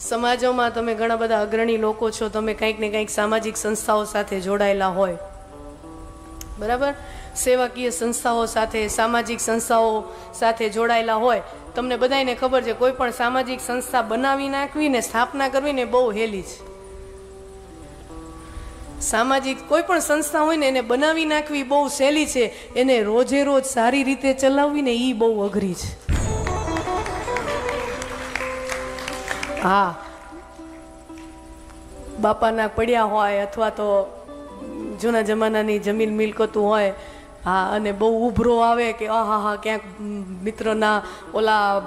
સમાજોમાં તમે ઘણા બધા અગ્રણી લોકો છો, તમે કંઈક ને કંઈક સામાજિક સંસ્થાઓ સાથે જોડાયેલા હોય. બરાબર? સેવાકીય સંસ્થાઓ સાથે, સામાજિક સંસ્થાઓ સાથે જોડાયેલા હોય. તમને બધાને ખબર છે, કોઈ પણ સામાજિક સંસ્થા બનાવી નાખવી ને સ્થાપના કરવી ને બહુ હેલી છે. સામાજિક કોઈ પણ સંસ્થા હોય ને, એને બનાવી નાખવી બહુ સહેલી છે. એને રોજે રોજ સારી રીતે ચલાવવી ને એ બહુ અઘરી છે. હા. બાપાના પડ્યા હોય અથવા તો જૂના જમાનાની જમીન મિલકતું હોય, હા, અને બહુ ઉભરો આવે કે આહા હા ક્યાંક મિત્રના ઓલા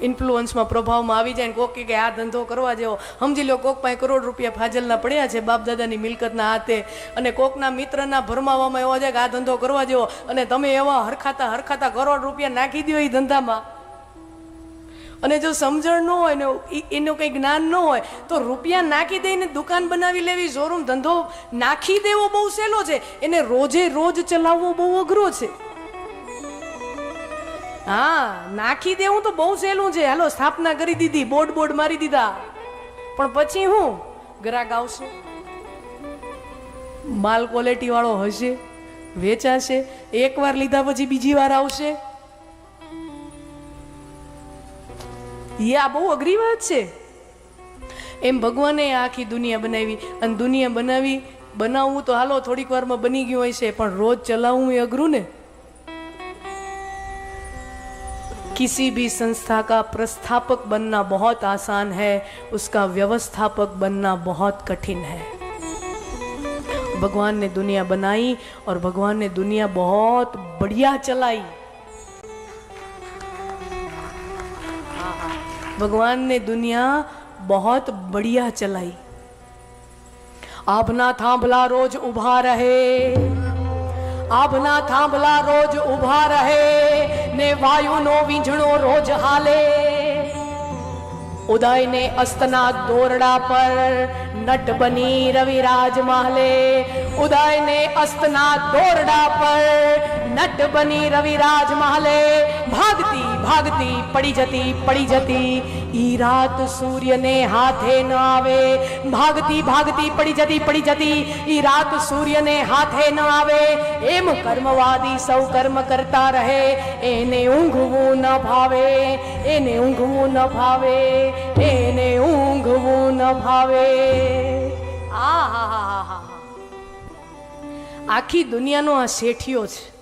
ઇન્ફ્લુઅન્સમાં પ્રભાવમાં આવી જાય ને કોક કે આ ધંધો કરવા જેવો. સમજી લો, કોક પાસે કરોડ રૂપિયા ફાજલના પડ્યા છે બાપ દાદાની મિલકતના હાથે, અને કોકના મિત્રના ભરમાવામાં એવો છે કે આ ધંધો કરવા જેવો, અને તમે એવા હરખાતા હરખાતા કરોડ રૂપિયા નાખી દો એ ધંધામાં. અને જો સમજણ ન હોય ને એનું કંઈ જ્ઞાન ન હોય, તો રૂપિયા નાખી દઈને દુકાન બનાવી લેવી, શોરૂમ ધંધો નાખી દેવો બહુ સહેલો છે. એને રોજે રોજ ચલાવવો બહુ અઘરો છે. હા, નાખી દેવું તો બહુ સહેલું છે. હાલો, સ્થાપના કરી દીધી, બોર્ડ બોર્ડ મારી દીધા. પણ પછી હું? ગ્રાહક આવશે. માલ ક્વોલિટી વાળો હશે, વેચાશે, એકવાર લીધા પછી બીજી વાર આવશે. એ આ બહુ અઘરી વાત છે એમ ભગવાને આ આખી દુનિયા બનાવી અને દુનિયા બનાવી બનાવવું તો હાલો થોડીક વારમાં બની ગયું હોય છે પણ રોજ ચલાવવું એ અઘરું ને किसी भी संस्था का प्रस्थापक बनना बहुत आसान है उसका व्यवस्थापक बनना बहुत कठिन है भगवान ने दुनिया बनाई और भगवान ने दुनिया बहुत बढ़िया चलाई भगवान ने दुनिया बहुत बढ़िया चलाई આભના થાંભલા રોજ ઊભા રહે આભના થાંભલા રોજ ઊભા રહે ને વાયુનો વીંઝણો રોજ હાલે ઉદયને અસ્તના દોરડા પર નટ બની રવિરાજ માલે ઉદયને અસ્તના દોરડા પર નટ બની રવિરાજ માલે ભાગતી ભાગતી, પડી જતી પડી જતી. ઈ રાત સૂર્યને હાથે ન આવે. ભાગતી ભાગતી, પડી જતી પડી જતી. ઈ રાત સૂર્યને હાથે ન આવે. એમ કર્મવાદી સૌ કર્મ કરતા રહે. એને ઊંઘવું ન ભાવે એને ઊંઘવું ન ભાવે એને ઊંઘવું ન ભાવે આ હા હા હા. આખી દુનિયાનો આ શેઠિયો છે.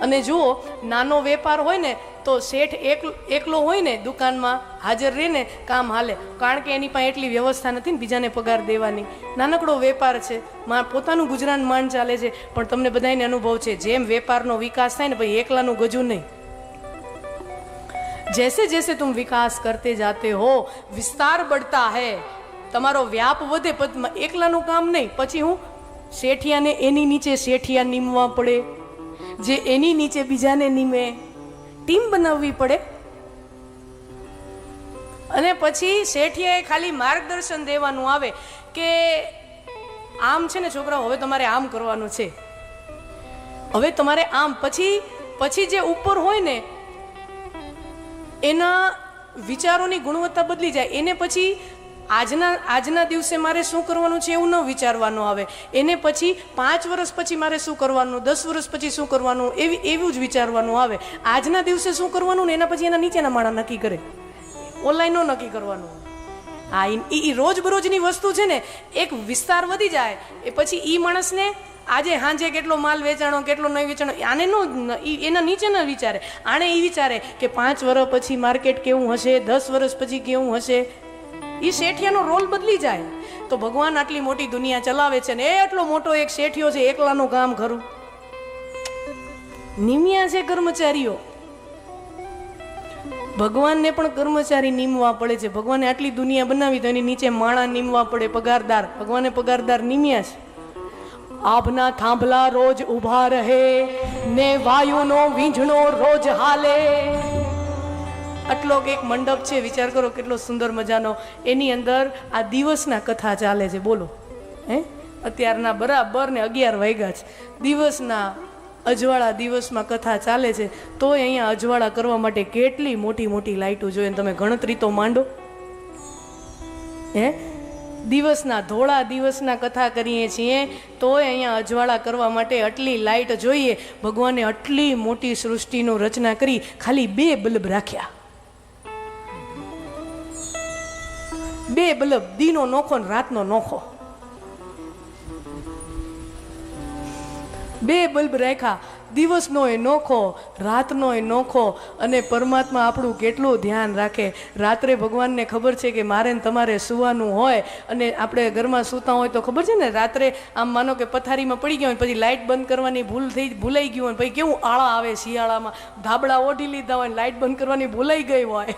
અને જુઓ, નાનો વેપાર હોય ને, તો શેઠ એક, એકલો હોય ને દુકાનમાં હાજર રહીને કામ હાલે. કારણ કે એની પાસે એટલી વ્યવસ્થા નથી ને બીજાને પગાર દેવાની. નાનકડો વેપાર છે. મા, પોતાનું ગુજરાન માન ચાલે છે. પણ તમને બધાને અનુભવ છે, જેમ વેપારનો વિકાસ થાય ને ભાઈ એકલાનું ગજું નહીં. જેસે જેસે તુમ વિકાસ કરતે જાતે હો, વિસ્તાર બઢતા હે. તમારો વ્યાપ વધે એકલાનું કામ નહીં. પછી હું શેઠિયાને એની નીચે શેઠિયા નીમવા પડે. જે એની નીચે બીજાને નીમે ટીમ બનાવવી પડે. અને પછી શેઠિયાએ ખાલી માર્ગદર્શન દેવાનું આવે કે આમ છે ને છોકરાઓ, હવે તમારે આમ કરવાનું છે. હવે તમારે આમ. પછી પછી જે ઉપર હોય ને, એના વિચારોની ગુણવત્તા બદલી જાય. એને પછી આજના આજના દિવસે મારે શું કરવાનું છે એવું ન વિચારવાનું આવે. એને પછી પાંચ વર્ષ પછી મારે શું કરવાનું, દસ વર્ષ પછી શું કરવાનું, એવી, એવું જ વિચારવાનું આવે. આજના દિવસે શું કરવાનું ને એના પછી એના નીચેના માળા નક્કી કરે. ઓનલાઈન નક્કી કરવાનું. હા એ રોજબરોજની વસ્તુ છે ને, એક વિસ્તાર વધી જાય, એ પછી એ માણસને આજે હાંજે કેટલો માલ વેચાણો, કેટલો નહીં વેચાણો, આને નો એના નીચે ન વિચારે. આણે એ વિચારે કે પાંચ વર્ષ પછી માર્કેટ કેવું હશે, દસ વર્ષ પછી કેવું હશે? એ શેઠિયાનો રોલ બદલી જાય. તો ભગવાન આટલી મોટી દુનિયા ચલાવે છે ને એટલો મોટો એક શેઠિયો છે, એકલાનું કામ ખરું નિમ્યા છે કર્મચારીઓ. ભગવાનને પણ કર્મચારી નીમવા પડે છે. ભગવાને આટલી દુનિયા બનાવી તો એની નીચે માણા નીમવા પડે, પગારદાર. ભગવાને પગારદાર નીમ્યા છે. આભના થાંભલા રોજ ઊભા રહે, ને વાયુનો વીંઝણો રોજ હાલે. આટલો એક મંડપ છે, વિચાર કરો કેટલો સુંદર મજાનો. એની અંદર આ દિવસના કથા ચાલે છે, બોલો. હે? અત્યારના બરાબર ને અગિયાર વાગ્યા છે. દિવસના અજવાળા દિવસમાં કથા ચાલે છે. તોય અહીંયા અજવાળા કરવા માટે કેટલી મોટી મોટી લાઇટો જોઈએ તમે ગણતરી તો માંડો. હે? દિવસના ધોળા દિવસના કથા કરીએ છીએ, તોય અહીંયા અજવાળા કરવા માટે આટલી લાઇટ જોઈએ. ભગવાને આટલી મોટી સૃષ્ટિનું રચના કરી, ખાલી બે બલ્બ રાખ્યા. બે બલબ, દીનો નોખો ને રાતનો નોખો. બે બલ્બ રાખ્યા દિવસનો એ નોખો રાતનો એ નોખો, અને પરમાત્મા આપણું કેટલું ધ્યાન રાખે. રાત્રે ભગવાનને ખબર છે કે મારે ને તમારે સુવાનું હોય, અને આપણે ઘરમાં સૂતા હોય તો ખબર છે ને, રાત્રે આમ માનો કે પથારીમાં પડી ગયા હોય પછી લાઇટ બંધ કરવાની ભૂલ થઈ, ભૂલાઈ ગયું હોય પછી કેવું આળા આવે શિયાળામાં. ધાબળા ઓઢી લીધા હોય લાઇટ બંધ કરવાની ભૂલાઈ ગઈ હોય.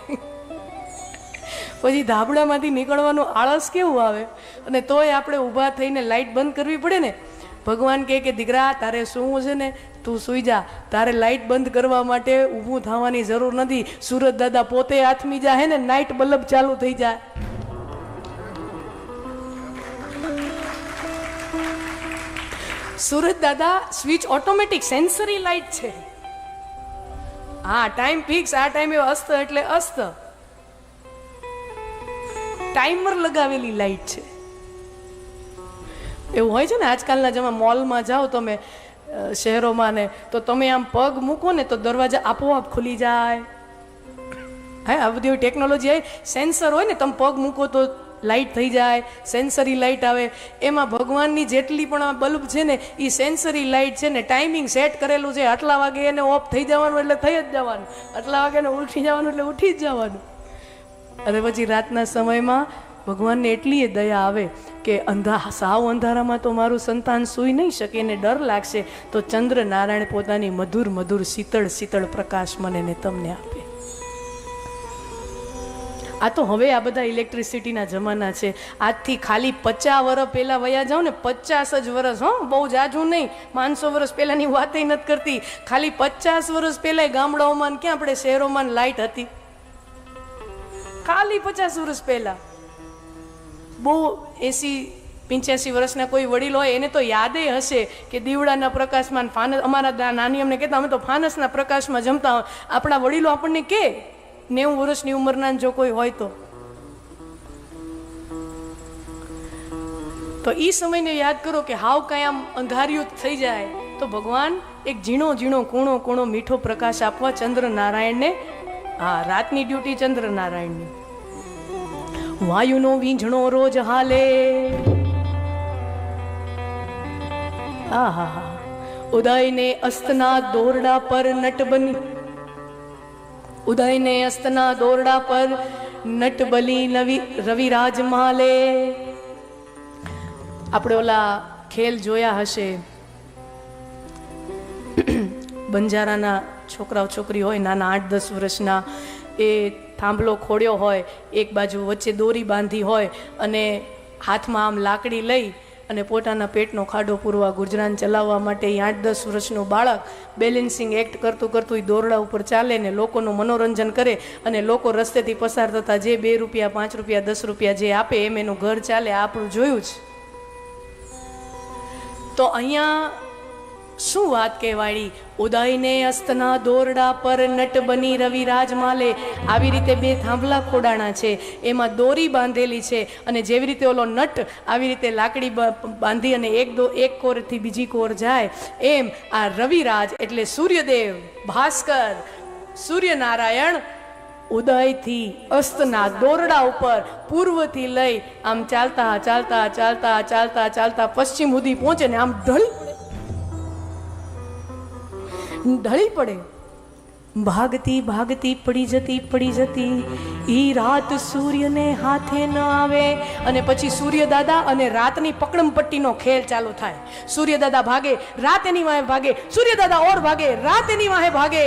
પછી ધાબળામાંથી નીકળવાનું આળસ કેવું આવે? અને તોય આપણે ઊભા થઈને લાઇટ બંધ કરવી પડે ને? ભગવાન કહે કે, દીકરા, તારે શું છે ને? તું સૂઈ જા. તારે લાઇટ બંધ કરવા માટે ઊભું થવાની જરૂર નથી. સુરત દાદા પોતે હાથમી જાય ને નાઇટ બલ્બ ચાલુ થઈ જાય. સુરત દાદા, સ્વિચ ઓટોમેટિક સેન્સરી લાઇટ છે. હા ટાઈમ ફિક્સ, આ ટાઈમે અસ્ત એટલે અસ્ત. ટાઈમર લગાવેલી લાઈટ છે. એવું હોય છે ને આજકાલના જેમાં મોલમાં જાઓ તમે શહેરોમાં ને, તો તમે આમ પગ મૂકો ને તો દરવાજા આપોઆપ ખુલી જાય. હા, આ બધી ટેકનોલોજી આવી. સેન્સર હોય ને, તમે પગ મૂકો તો લાઇટ થઈ જાય સેન્સરી લાઇટ આવે. એમાં ભગવાનની જેટલી પણ આ બલ્બ છે ને, એ સેન્સરી લાઇટ છે ને ટાઈમિંગ સેટ કરેલું છે. આટલા વાગે એને ઓફ થઈ જવાનું એટલે થઈ જ જવાનું. આટલા વાગે એને ઉઠી જવાનું એટલે ઉઠી જ જવાનું. અને પછી રાતના સમયમાં ભગવાનને એટલી દયા આવે કે અંધા સાવ અંધારામાં તો મારું સંતાન સૂઈ નહીં શકે, એને ડર લાગશે, તો ચંદ્ર નારાયણ પોતાની મધુર મધુર શીતળ શીતળ પ્રકાશ મને ને તમને આપે. આ તો હવે આ બધા ઇલેક્ટ્રિસિટીના જમાના છે. આજથી ખાલી પચાસ વર્ષ પહેલાં વયા જાઓ ને, પચાસ જ વર્ષ હો, બહુ જાજું નહીં. પાંચસો વર્ષ પહેલાંની વાત નથી કરતી. ખાલી પચાસ વર્ષ પહેલાં ગામડાઓમાં ક્યાં આપણે શહેરોમાં લાઇટ હતી? ખાલી પચાસ વર્ષ પહેલા. બહુ એસી, પંચ્યાસી વર્ષના કોઈ વડીલ હોય, એને તો યાદે હશે કે દીવડાના પ્રકાશમાં ફાનસ, અમારા નાની અમને કહેતા, અમે તો ફાનસના પ્રકાશમાં જમતા હોય. આપણા વડીલો આપણને કે, નેવું વર્ષની ઉંમરના જો કોઈ હોય તો. તો એ સમયને યાદ કરો કે હાવ કાંઈ આમ અંધારિયું થઈ જાય. તો ભગવાન એક ઝીણો ઝીણો કૂણો કૂણો મીઠો પ્રકાશ આપવા ચંદ્ર નારાયણને હા રાતની ડ્યુટી ચંદ્ર નારાયણની વાયુનો વીંઝણો રોજ હાલે. આહા ઉદયને અસ્તના દોરડા પર નટ બની ઉદયને અસ્તના દોરડા પર નટ બલી નવી રવિરાજ માલે. આપણે ઓલા ખેલ જોયા હશે. બંજારાના છોકરાઓ છોકરી હોય, નાના આઠ દસ વર્ષના, એ થાંભલો ખોડ્યો હોય, એક બાજુ વચ્ચે દોરી બાંધી હોય અને હાથમાં આમ લાકડી લઈ અને પોતાના પેટનો ખાડો પૂરવા ગુજરાન ચલાવવા માટે આઠ દસ વર્ષનું બાળક બેલેન્સિંગ એક્ટ કરતું કરતું એ દોરડા ઉપર ચાલે ને લોકોનું મનોરંજન કરે અને લોકો રસ્તેથી પસાર થતા જે બે રૂપિયા, પાંચ રૂપિયા, દસ રૂપિયા જે આપે એમ એનું ઘર ચાલે આપણું જોયું જ. તો અહીંયા શું વાત કહેવાડી ઉદયને અસ્તના દોરડા પર નટ બની રવિરાજ માલે આવી રીતે બે થાંભલા ખોડાણા છે. એમાં દોરી બાંધેલી છે અને જેવી રીતે ઓલો નટ આવી રીતે લાકડી બાંધી અને એક દો, એક કોરથી બીજી કોર જાય, એમ આ રવિરાજ એટલે સૂર્યદેવ ભાસ્કર. સૂર્યનારાયણ ઉદયથી અસ્તના દોરડા ઉપર પૂર્વથી લઈ આમ ચાલતા ચાલતા ચાલતા ચાલતા ચાલતા પશ્ચિમ સુધી પહોંચે ને આમ પડે ઢળી પડે ભાગતી ભાગતી પડી જતી પડી જતી ઈ રાત સૂર્યને હાથે ન આવે અને પછી સૂર્ય દાદા અને રાતની પકડમ પટ્ટીનો ખેલ ચાલુ થાય સૂર્ય દાદા ભાગે રાત એની વાહે ભાગે સૂર્ય દાદા ઓર ભાગે રાત એની વાહે ભાગે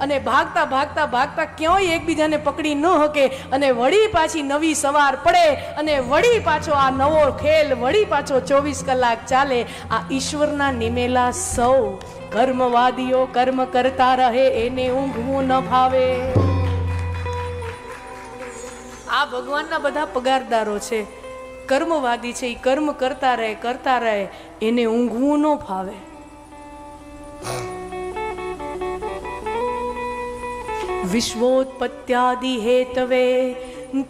અને ભાગતા ભાગતા ભાગતા ક્યાંય એકબીજાને પકડી ન હકે અને વળી પાછી નવી સવાર પડે અને વળી પાછો આ નવો ખેલ, વળી પાછો ચોવીસ કલાક ચાલે. આ ઈશ્વરના નિમેલા સૌ કર્મવાદીઓ કર્મ કરતા રહે, એને ઊંઘવું ન ફાવે. આ ભગવાનના બધા પગારદારો છે. કર્મવાદી છે એ કર્મ કરતા રહે કરતા રહે, એને ઊંઘવું ન ફાવે. વિશ્વોત્પત્યાદિ હેતવે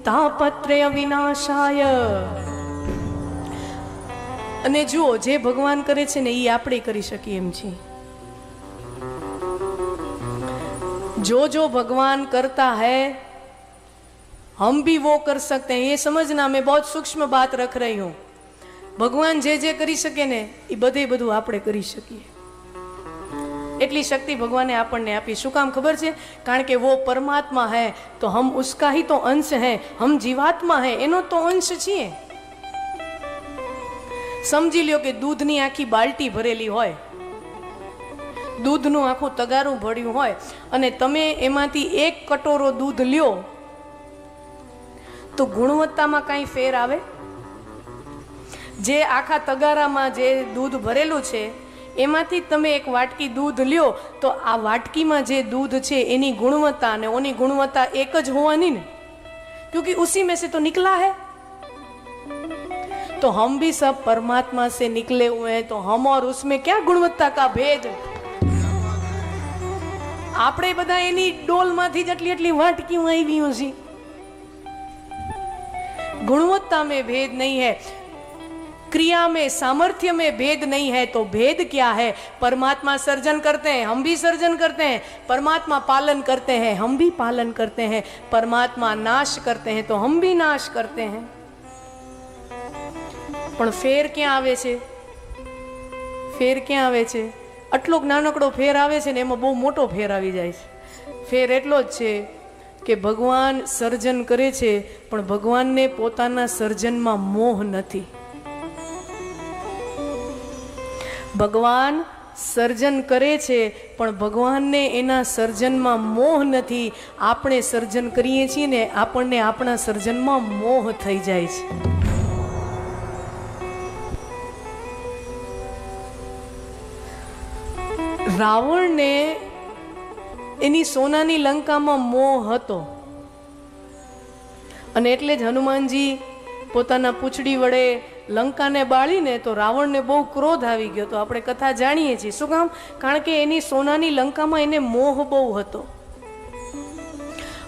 તાપત્રય વિનાશાય અને જુઓ જે ભગવાન કરે છે ને એ આપણે કરી શકીએ એમ છીએ जो जो भगवान करता है हम भी वो कर सकते हैं ये समझना मैं बहुत सूक्ष्म बात रख रही हूँ ભગવાન જે જે કરી શકે ને એ બધે બધું આપણે કરી શકીએ એટલી શક્તિ ભગવાને આપણને આપી. શું કામ ખબર છે? કારણ કે વો પરમાત્મા હૈ, તો હમ ઉસકા હી તો અંશ હૈ, હમ જીવાત્મા હૈ, એનો તો અંશ છીએ. સમજી લ્યો કે દૂધની આખી બાલ્ટી ભરેલી હોય. દૂધનું આખું તગારું ભર્યું હોય. અને તમે એમાંથી એક કટોરો દૂધ લ્યો, તો ગુણવત્તામાં કાંઈ ફેર આવે? જે આખા તગારામાં જે દૂધ ભરેલું છે એમાંથી તમે એક વાટકી દૂધ લ્યો તો આ વાટકીમાં જે દૂધ છે એની ગુણવત્તા અને ઓની ગુણવત્તા એક જ હોવાની ને क्योंकि उसी में से तो निकला है तो हम भी सब परमात्मा से निकले हुए हैं तो हम और उसमें क्या गुणवत्ता का भेद આપણે બધા એની ડોલમાંથી જ એટલી એટલી વાટકી આવી છીએ गुणवत्ता में भेद नहीं है क्रिया में सामर्थ्य में भेद नहीं है तो भेद क्या है परमात्मा सर्जन करते हैं हम भी सर्जन करते हैं परमात्मा पालन करते हैं हम भी पालन करते हैं परमात्मा नाश करते हैं तो हम भी नाश करते हैं પણ ફેર ક્યાં આવે છે ફેર ક્યાં આવે છે આટલો નાનકડો ફેર આવે છે ને એમાં બહુ મોટો ફેર આવી જાય છે ફેર એટલો જ છે કે ભગવાન સર્જન કરે છે પણ ભગવાનને પોતાના સર્જનમાં મોહ નથી ભગવાન સર્જન કરે છે, પણ ભગવાનને એના સર્જનમાં મોહ નથી. આપણે સર્જન કરીએ છીએ ને, આપણને આપણા સર્જનમાં મોહ થઈ જાય છે. રાવણને એની સોનાની લંકામાં મોહ હતો. અને એટલે જ હનુમાનજી પોતાના પૂંછડી વડે લંકાને બાળીને તો રાવણને બહુ ક્રોધ આવી ગયો તો આપણે કથા જાણીએ છીએ. શું કામ કારણ કે એની સોનાની લંકામાં એને મોહ બહુ હતો.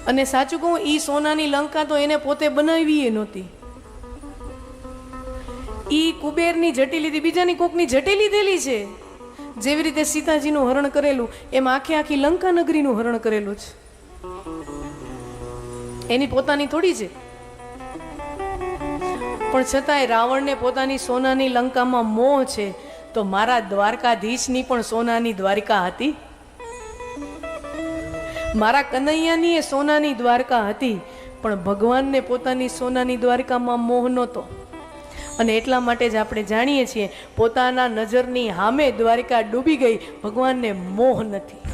અને સાચું કહું એ સોનાની લંકા તો એને પોતે બનાવી નહોતી. એ કુબેરની જટી લીધી, બીજાની કોકની જટી લીધેલી છે. જેવી રીતે સીતાજીનું હરણ કરેલું, એમ આખે આખી લંકા નગરીનું હરણ કરેલું છે. એની પોતાની થોડી છે. પણ છતાંય રાવણને પોતાની સોનાની લંકામાં મોહ છે, તો મારા દ્વારકાધીશની પણ સોનાની દ્વારકા હતી. મારા કનૈયાની એ સોનાની દ્વારકા હતી, પણ ભગવાનને પોતાની સોનાની દ્વારકામાં મોહ નહોતો. અને એટલા માટે જ આપણે જાણીએ છીએ, પોતાના નજરની સામે દ્વારિકા ડૂબી ગઈ, ભગવાનને મોહ નથી.